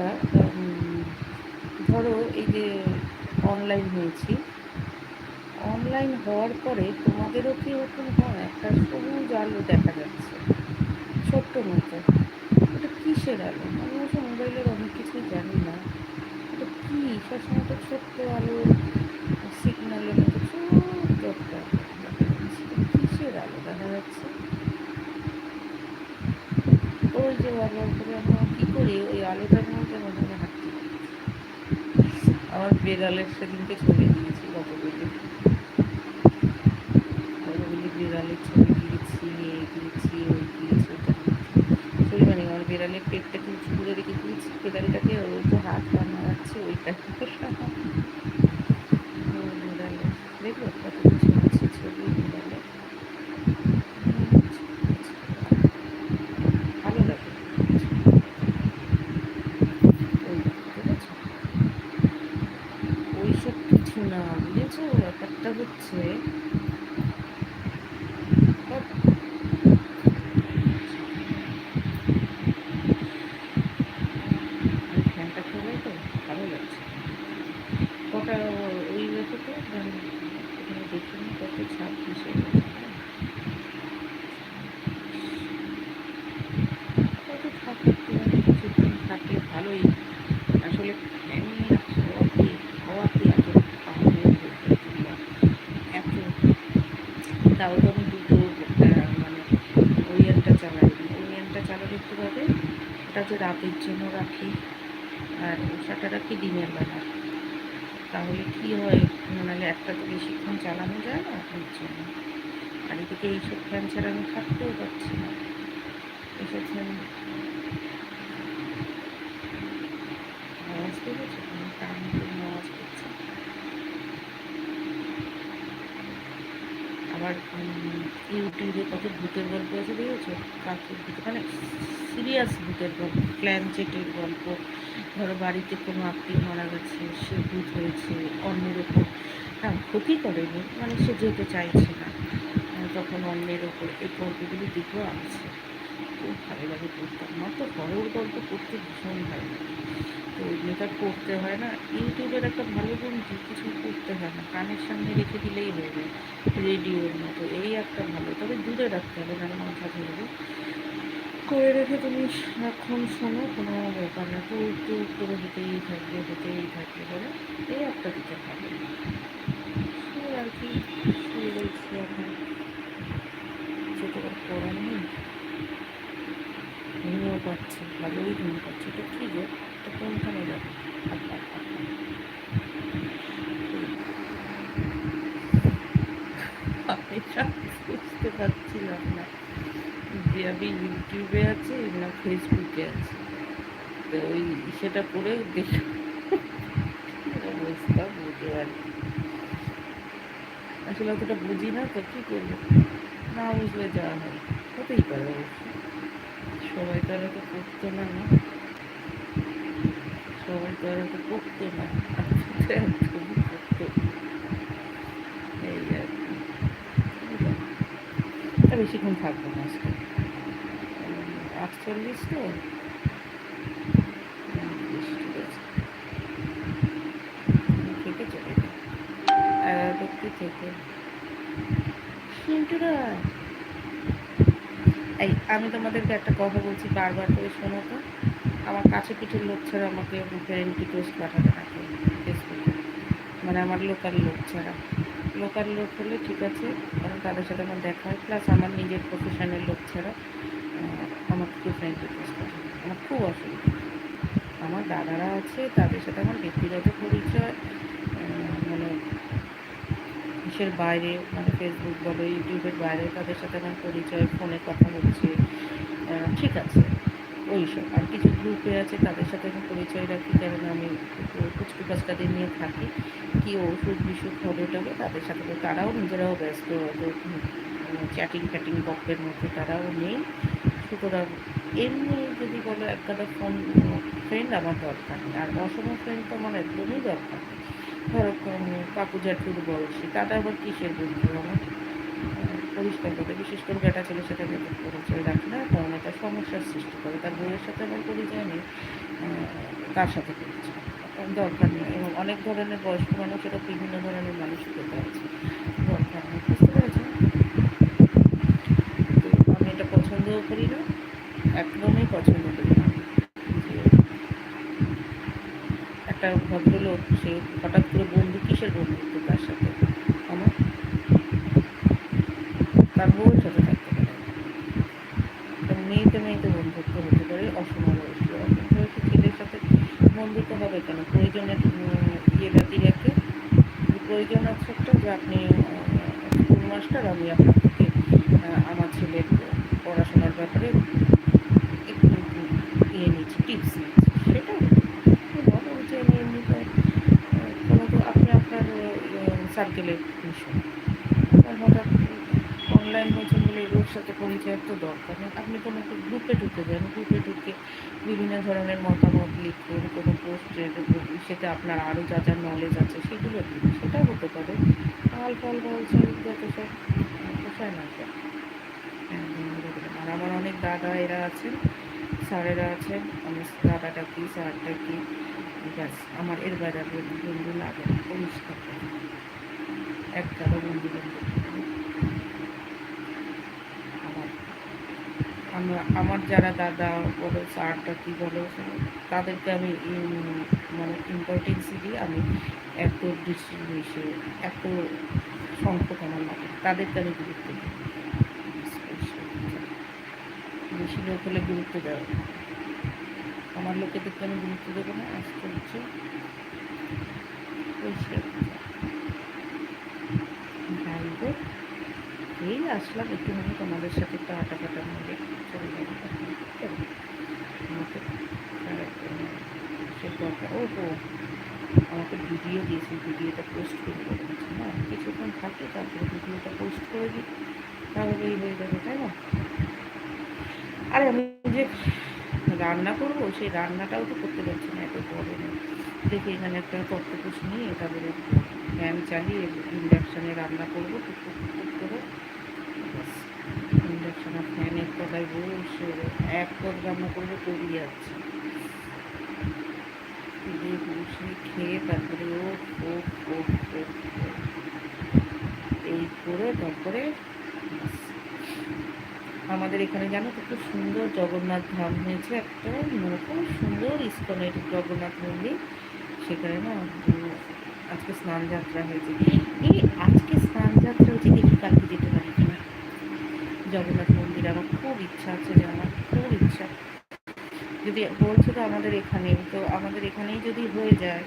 একটা ধরো এই যে অনলাইন হয়েছি। অনলাইন হওয়ার পরে তোমাদেরও কি ওরকম হয়? একটা সবুজ আলো দেখা যাচ্ছে, ছোট্ট মতো। ওটা কিসের আলো? আমি অবশ্য মোবাইলের অনেক কিছুই জানি না। ওটা কী? সবসময় তো ছোট্ট আলো সিগন্যালের মতো ছোট্ট একটা কিসের আলো দেখা যাচ্ছে? ওই যে ব্যবহার করে আমরা করি, ওই আলোটার মধ্যে মনে হয় হাঁটতে আমার বিড়ালের সেদিনকে ছবি দিয়েছি গতকালে কতগুলি বিড়ালের ছবি দিয়েছি, এই দিয়েছি, ওই দিয়েছি ওটা ছবি মানে আমার বিড়ালের পেটটা উঁচু করে রেখে দিয়েছি বিড়ালটাকে ওই তো হাত পা মারাচ্ছে ওইটা বেড়ালে দেখো কত কিছু আছে ছবি বেড়ালে ভালো লাগে ওই ঠিক আছে ওইসব কিছু না বুঝেছ ব্যাপারটা হচ্ছে ধ্যাৎ, এই ফ্যানটা চলে তো ভালো লাগছে কটা ওই দেখো তো মানে এখানে দেখি না কত ছাব্বিশ হয়ে গেছে কত থাকবে কিছুদিন ভালোই আসলে হাওয়াতে হাওয়াতে এত এত তাও তো আমি দুটো মানে ওরিয়েন্টটা চালাই। ওরিয়েন্টটা চালালে পাবে ওটা যে রাতের জন্য রাখি, আর ওষাটা রাখি দিনের বেলা তাহলে কি হয়? নাহলে একটা তো বেশিক্ষণ চালানো যায় না ওর জন্য। আর এদিকে এইসব ফ্যান ছাড়া আমি থাকতেও পারছি না। এসব ফ্যান আওয়াজ পেয়েছে কোনো টান কোনো আওয়াজ করছে আবার উম, ইউটিউবে কত ভূতের গল্প আছে দেখেছ? কাকুর ভূত মানে সিরিয়াস ভূতের গল্প ক্ল্যানচেটের গল্প। ধরো বাড়িতে কোনো আত্মীয় মারা গেছে, সে ভূত হয়েছে, অন্যের ওপর। হ্যাঁ ক্ষতি করেনি মানে সে যেতে চাইছে না। তখন অন্যের ওপর এই গল্পগুলি দিকেও আছে খুব ভালো লাগে পড়তে আমার তো হরর গল্প পড়তে ভীষণ ভালো লাগে। তো ওইগুলো করতে হয় না। ইউটিউবের একটা ভালো গুণ কি? কিছু করতে হয় না। কানের সামনে রেখে দিলেই হয়ে যায়। রেডিওর মতো, এই একটা ভালো। তবে দূরে রাখতে হবে কারণ মাথা ধরবে করে রেখে তুমি সারাক্ষণ শোনো, কোনো ব্যাপার না। তো একটু করে হতেই থাকবে হতেই থাকবে বলে এই একটা দিতে হবে আর কি এখন। আর করার নেই। ঘুমিয়েও পাচ্ছে, ভালোই ঘুম পাচ্ছে। তো ঠিক গো? এটা কোনখানে যাবে আচ্ছা আচ্ছা আমি বুঝতে পারছিলাম না যে আমি ইউটিউবে আছি না ফেসবুকে আছি তো ওই সেটা করে দেখে অবস্থা বুঝতে পারি আসলে অতটা বুঝি না তো কী করব না বুঝলে যাওয়া হয় হতেই পারে অবশ্য সবাই তো আর তো করতো না না সবাই তো আর না একদমই করতো এই আর কি বেশিক্ষণ থাকব না আজকে আটচল্লিশ তো থেকে চলে যাই এগারোটা থেকে সিন্টুরা এই, আমি তোমাদেরকে একটা কথা বলছি, বারবার করে শোনো তো। আমার কাছে পিঠের লোক ছাড়া আমাকে ফ্রেন্ড রিকোয়েস্ট পাঠাবে না কেউ ফেসবুকে মানে আমার লোকাল লোক ছাড়া। লোকাল লোক হলে ঠিক আছে, কারণ তাদের সাথে আমার দেখা হয় প্লাস আমার নিজের প্রফেশনের লোক ছাড়া আমাকে কেউ ফ্রেন্ড রিকোয়েস্ট পাঠাবে। আমার খুব অসুবিধা। আমার দাদারা আছে, তাদের সাথে আমার ব্যক্তিগত পরিচয় মানে ইসের বাইরে মানে ফেসবুক বলো ইউটিউবের বাইরে তাদের সাথে আমার পরিচয়, ফোনে কথা হচ্ছে ঠিক আছে। সব। আর কিছু গ্রুপে আছে, তাদের সাথে আমি পরিচয় রাখি কারণ আমি কুচকু কাজটাদের নিয়ে থাকি। কি ওষুধ বিষুধ হবে টবে তাদের সাথে তারাও নিজেরাও ব্যস্ত চ্যাটিং ফ্যাটিং গপ্পের মধ্যে তারাও নেই। সুতরাং এমনি যদি বলো এক গাদা ফোন ফ্রেন্ড আমার দরকার নেই। আর অসম ফ্রেন্ড তো আমার একদমই দরকার নেই। ধরো কাকু জ্যাঠুর বয়সী তাটা আবার কিসের বন্ধু? আমার পরিষ্কার বিশেষ করে বেটা ছেলের সাথে পরিচয় রাখে না, কারণ এটা সমস্যার সৃষ্টি করে। তার বইয়ের সাথে আমার পরিচয় নেই তার সাথে পরিচয়। দরকার নেই। এবং অনেক ধরনের বয়স্ক মানুষেরও বিভিন্ন ধরনের মানসিকতা আছে দরকার নেই। বুঝতে পেরেছেন? তো আমি এটা পছন্দও করি না, একদমই পছন্দ করি না। একটা ভদ্রলোক, সে হঠাৎ করে বন্ধু কিসের বন্ধুত্ব তার সাথে আমার তার বউয়ের সাথে থাকতে পারে একটা মেয়েতে মেয়েতে বন্ধুত্ব হতে পারে অসমবয়সী অসমবয়সী ছেলের সাথে বন্ধুত্ব হবে কেন প্রয়োজনের ইয়ে ব্যক্তি রেখে প্রয়োজন আছে একটা যে আপনি স্কুল মাস্টার আমি আপনার থেকে আমার ছেলের পড়াশোনার ব্যাপারে একটু ইয়ে নিচ্ছি টিপস নিচ্ছি। সেটা বলো যে আমি এমনিতে আহ, কোনো তো আপনি আপনার সার্কেলের আর হঠাৎ অনলাইন হয়েছে বলে ওর সাথে পরিচয়ের তো দরকার নেই। আপনি কোনো গ্রুপে ঢুকে যান। গ্রুপে ঢুকে বিভিন্ন ধরনের মতামত লিখুন কোনো পোস্টের সেটা আপনার আরও যা যা নলেজ আছে সেগুলো সেটা হতে পারে। আল ফল বলছে যাতে সব পোষায় না। আর আমার অনেক দাদা এরা আছেন, স্যারেরা আছেন আমি দাদাটা কি, স্যারটা কি, ব্যাস, আমার এর বাইরে বন্ধু লাগে পরিষ্কার এক দাদা বন্ধু বন্ধু আমার আমরা, আমার যারা দাদা বলো, স্যারটা কি বলো, তাদেরকে আমি মানে ইম্পর্টেন্সি দিই আমি এত ডিস্ট্রিবিউশন এত সংখ্যক আমার লাগে তাদেরকে আমি গুরুত্ব দিই। বেশি লোক হলে গুরুত্ব না। আমার লোকেদেরকে আমি গুরুত্ব দেবো না আজকে হচ্ছে পরিষ্কার কথা। যাই হোক এই আসলাম, একটুখানি তোমাদের সাথে একটু আটা কাটা মেরে চলে চলো। আমাকে সে ও হো আমাকে ভিডিও দিয়েছে ভিডিওটা পোস্ট করে বলেছে না কিছুক্ষণ থাকে, তারপরে ভিডিওটা পোস্ট করে দিই, তাহলেই হয়ে যাবে, তাই না আরে আমি যে রান্না করব, সেই রান্নাটাও তো করতে পারছি না, এত গরমে দেখি এখানে একটা তক্তপোষ নিয়ে তারপরে ফ্যান চালিয়ে ইন্ডাকশানে রান্না করব টুকটুক ইন্ডাকশানে ফ্যানের তলায় বসে এক পদ রান্না করব তৈরি বসে খেয়ে তারপরে ও। এই করে তারপরে আমাদের এখানে জানো তো খুব সুন্দর জগন্নাথ ধাম হয়েছে, একটা নতুন সুন্দর ইস্কনের জগন্নাথ মন্দির। সেখানে না আজকে স্নান যাত্রা হয়েছে। এই আজকে স্নান যাত্রা হচ্ছে কালকে যেতে পারি কিনা। জগন্নাথ মন্দির খুব ইচ্ছা আছে জানার খুব ইচ্ছা। যদি বলছো তো আমাদের এখানে তো আমাদের এখানেই যদি হয়ে যায়,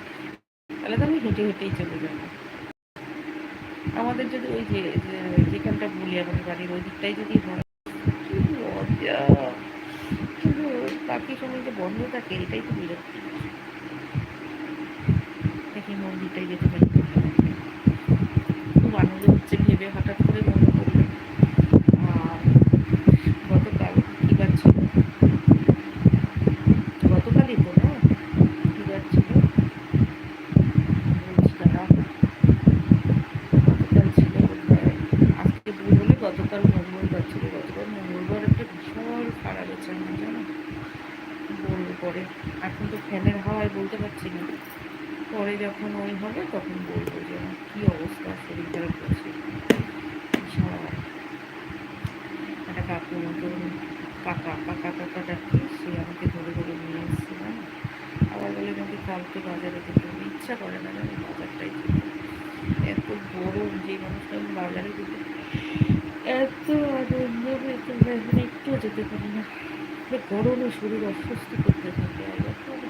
তাহলে তো আমি হেঁটে হেঁটেই চলে যাব। আমাদের যদি ওই যে যেখানটা বলি আমাদের বাড়ির ওই দিকটাই যদি হয় কিন্তু বাকি সময় যে বন্ধ থাকে, এটাই তো বিরক্তি। দেখি মন্দিরটাই যেতে পারি খুব আনন্দ হচ্ছে ভেবে হঠাৎ করে মনে পড়ল আর গতকাল কি বার ছিল গতকালই তো না কি বার ছিল বলছি দাঁড়া গতকাল ছিল বোধহয় আজকে ভুল হলে গতকাল মঙ্গলবার ছিল গতকাল মঙ্গলবার একটা বিশাল খারাপ হয়েছে আমার জানো বলব পরে এখন তো ফ্যানের হাওয়ায় বলতে পারছি না পরে যখন ওই হবে তখন বলব যে আমার কী অবস্থা শরীর খারাপ করছে বিশাল একটা কাকু মতন কাকা কাকা কাকা ডাকি সে আমাকে ধরে ধরে নিয়ে এসছে জানো আবার বলে আমাকে কালকে বাজারে যেতে হবে ইচ্ছা করে না আমি বাজারটাই এত গরম যে মানুষটা আমি বাজারে যেতে এত আনন্দ এত এখন একটু যেতে পারি না। যে গরমে শরীর অস্বস্তি করতে থাকে। আর বলি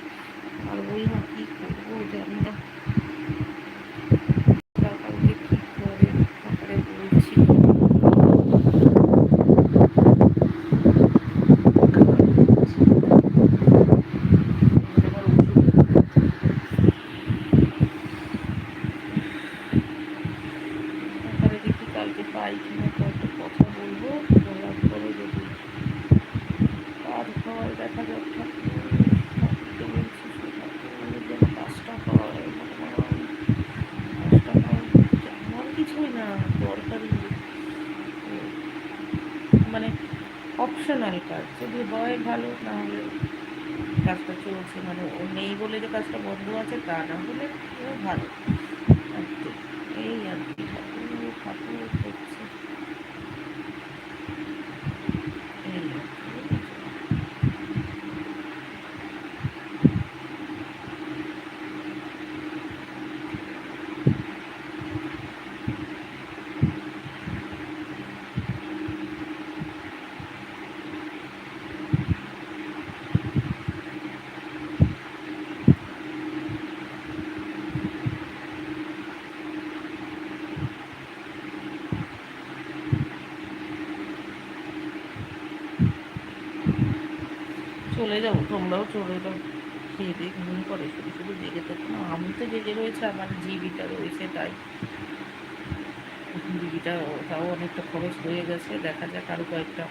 আর বই না কী করব? জানি না কালকে কী করে তারপরে বলছি আমার ওষুধ তারপরে দেখি কালকে পাই কিনা কয়েকটা কথা মানে অপশনাল কাজ যদি হয় ভালো নাহলে কাজটা চলছে। মানে ও নেই বলে যে কাজটা বন্ধ আছে, তা না হলে ভালো আর কি। এই আর কি ঠাকুর ঠাকুর করছে এই আর কি। চলে যাব, তোমরাও চলে যাও। খেয়ে দিয়ে ঘুম করে শুধু শুধু জেগে থাকো না, আমি তো জেগে রয়েছে, আমার জিবিটা রয়েছে তাই। জিবিটা, তাও অনেকটা খরচ হয়ে গেছে, দেখা যাক আরও কয়েকটা।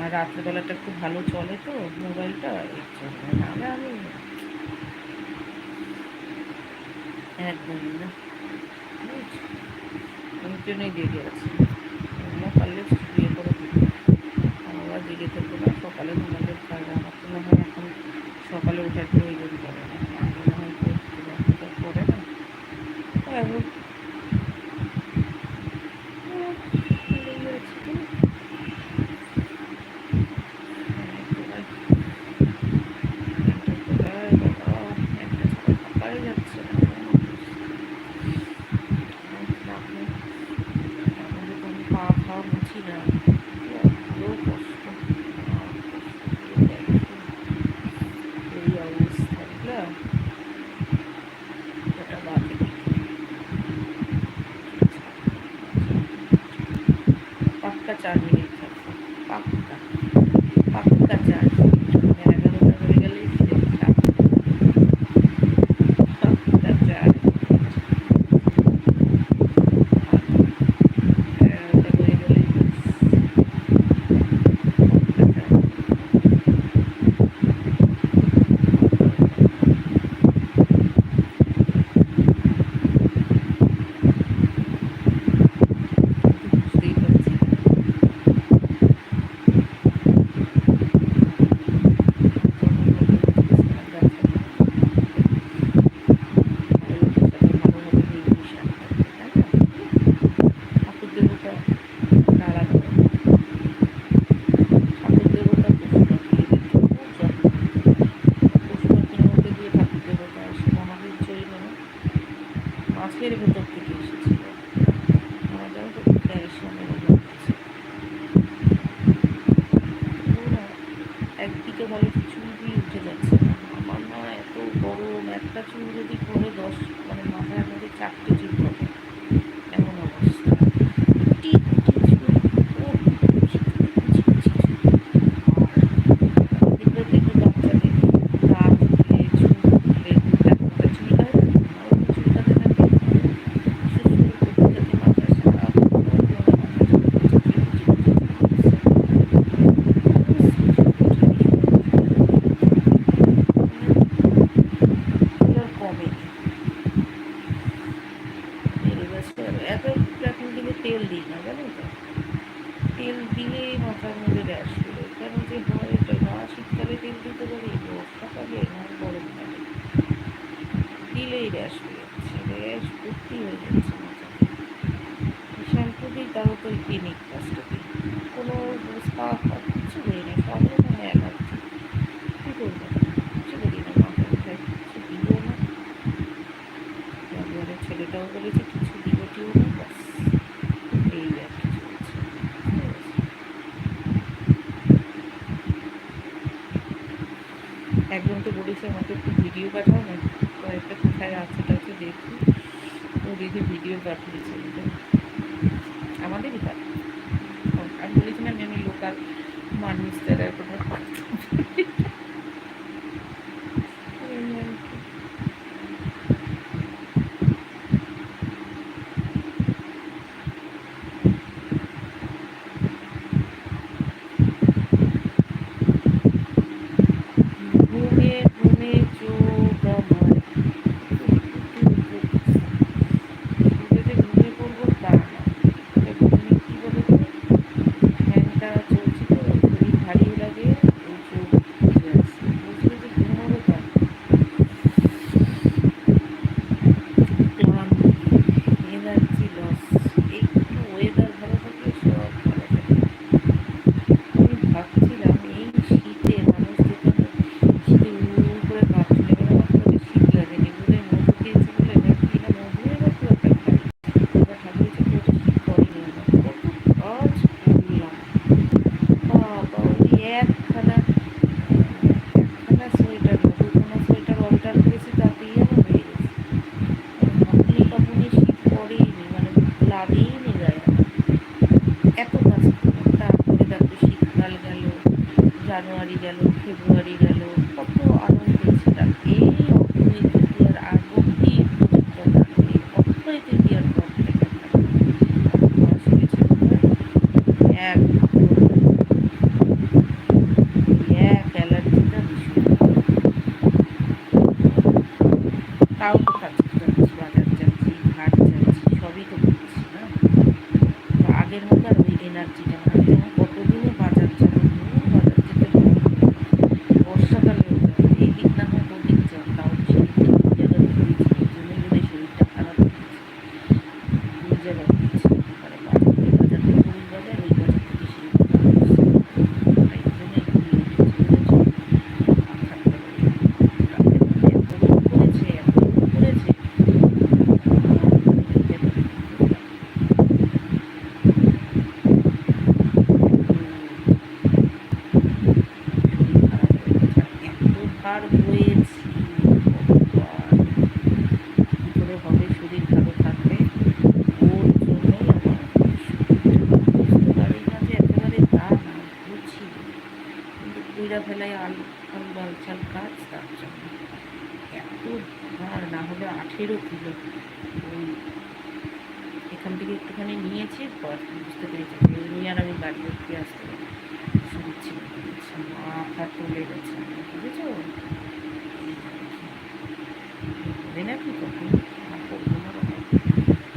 আর রাত্রেবেলাটা খুব ভালো চলে তো, মোবাইলটা এর জন্য নাহলে আমি একদমই না? ওই জন্যই জেগে আছি পারলে শুয়ে করে। দিই আমরা জেগে থাকব না, সকালে ঘুমালে কাজ আমার তো মনে হয় এখন সকালে ಚಾರ್ ಮಿನಿಟ್ শ্যাম্পু দিই তাও তো ক্লিনিক দিই কোনো স্পা কিছু করি না সবই মানে অ্যালার্জি কী। করব? কিছু করি না ব্যথায় কিছু দিও না। তারপরে ছেলেটাও বলেছে কিছু দিও, টিও না, ব্যাস। এই আর কি চলছে। একজন তো বলেছে আমাকে একটু ভিডিও পাঠাও, না, কয়েকটা কোথায় আছে টাছে দেখি। ও দেখে ভিডিও পাঠিয়েছে আমাদেরই পাঠায় আমি বলেছিলাম যে আমি লোকাল মানুষ তারা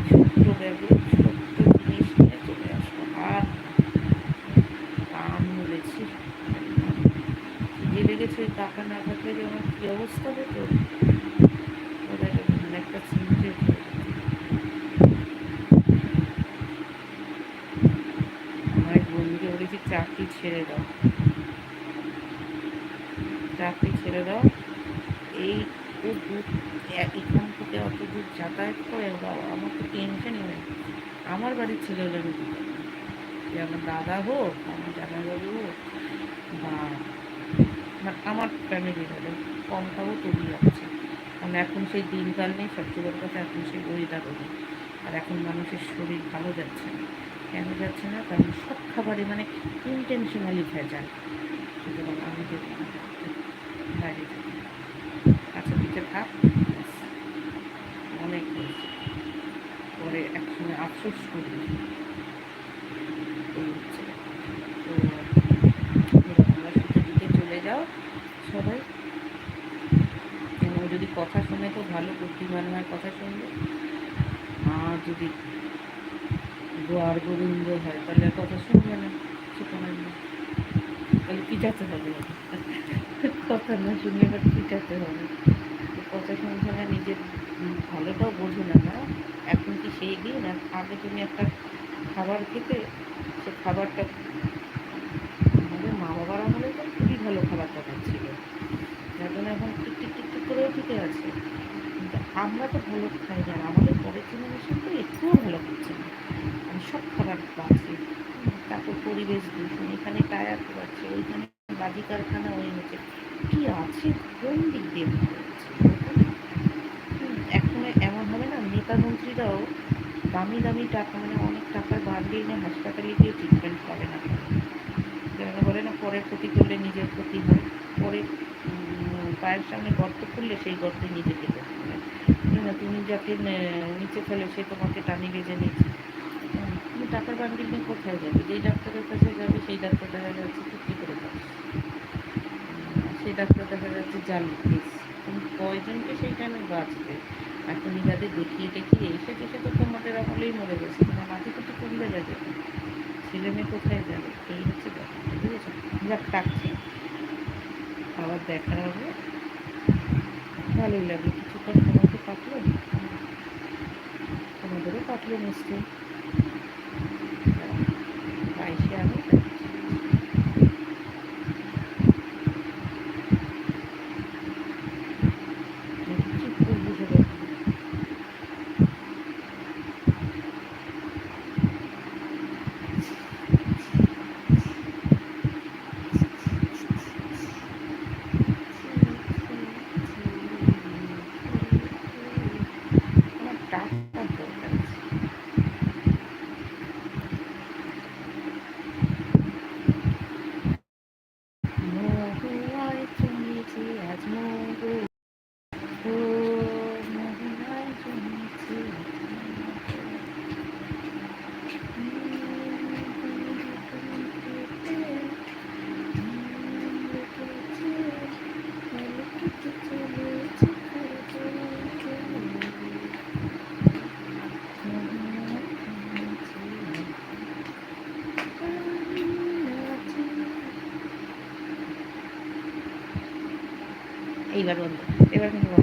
ছোট্ট ব্যাগে ছোট্ট জিনিস নিয়ে চলে আসব। আর টাকা না থাকলে যে আমার কী অবস্থা হতো ওরা মানে একটা চিনতে আমার এক বন্ধুকে বলেছি চাকরি ছেড়ে দাও চাকরি ছেড়ে দাও এই ও দূর এ- এখান থেকে অত দূর যাতায়াত করে বাবা আমার তো টেনশনই হয় আমার বাড়ির ছেলে হলে আমি দিতে পারি। সে আমার দাদা হোক আমার জামাইবাবু হোক বা মানে আমার ফ্যামিলির হলে কম তবুই আছে। কারণ এখন সেই দিনকাল নেই সবচেয়ে বড় কথা এখন সেই ওয়েদার নেই। আর এখন মানুষের শরীর ভালো যাচ্ছে না। কেন যাচ্ছে না? কারণ সব খাবারে মানে ইন্টেনশনালি ভেজাল। সুতরাং আমি না বাইরে থেকে আচ্ছা পিঠে থাক। অনেক পরে একসঙ্গে আফসোস করি এই হচ্ছে ব্যাপার। তো এবার তোমরা শুতে দিকে চলে যাও সবাই কেন ও যদি কথা শুনে তো ভালো বুদ্ধিমান হয় কথা শুনবে আর যদি গোয়ার গোবিন্দ হয় তাহলে আর কথা শুনবে না সেটা হয় না তাহলে পিটাতে হবে। কথা না শুনলে এবার পিটাতে হবে। কথা শুনছে না নিজের ভালোটাও বোঝো না না। এখন কি সেই দিন? আর আগে তুমি একটা খাবার খেতে, সে খাবারটা আমাদের মা বাবার আমলে তো খুবই ভালো খাবার দাবার ছিল। যার জন্য এখন টিক টিক টিক টিক করেও টিকে আছে। কিন্তু আমরা তো ভালো খাই না। আমাদের পরের জেনারেশন তো একটুও ভালো খাচ্ছে না। মানে সব খাবার বাড়ছে তারপর পরিবেশ দূষণ, এখানে টায়ার পোড়াচ্ছে ওইখানে বাজি কারখানা হয়ে গেছে। কি আছে? কোন দিক দিয়ে এখন এমন হবে না? নেতা মন্ত্রীরাও দামি দামি টাকা মানে অনেক টাকার বান্ডিল নিয়ে হাসপাতালে গিয়ে ট্রিটমেন্ট করে না। যেন বলে না, পরের ক্ষতি করলে নিজের ক্ষতি হয়। পরে পায়ের সামনে গর্ত করলে সেই গর্তে নিজেকে তুমি যাকে নিচে ফেলে, সে তোমাকে টানি বেজে নিচ্ছে টাকার বান্ডিল নিয়ে কোথায় যাবে? যেই ডাক্তারের কাছে যাবে, সেই ডাক্তার দেখা যাচ্ছে চুক্তি করে যাবে সেই ডাক্তার দেখা যাচ্ছে জালি কেস তুমি কয়জনকে সেই টাইমে বাঁচবে? এখন যাদের দেখিয়ে দেখিয়ে এসে এসে তো তোমাদের আমলেই মরে গেছে। তোমার মাটি তো কমবে গেছে ছেলে মেয়ে কোথায় যাবে? এই হচ্ছে ব্যাপার, বুঝেছ? যাক থাকছি আবার দেখা হবে। ভালোই লাগল কিছুক্ষণ সময় তো কাটলো তোমাদেরও কাটলো নিশ্চয়ই। smooth. Gracias.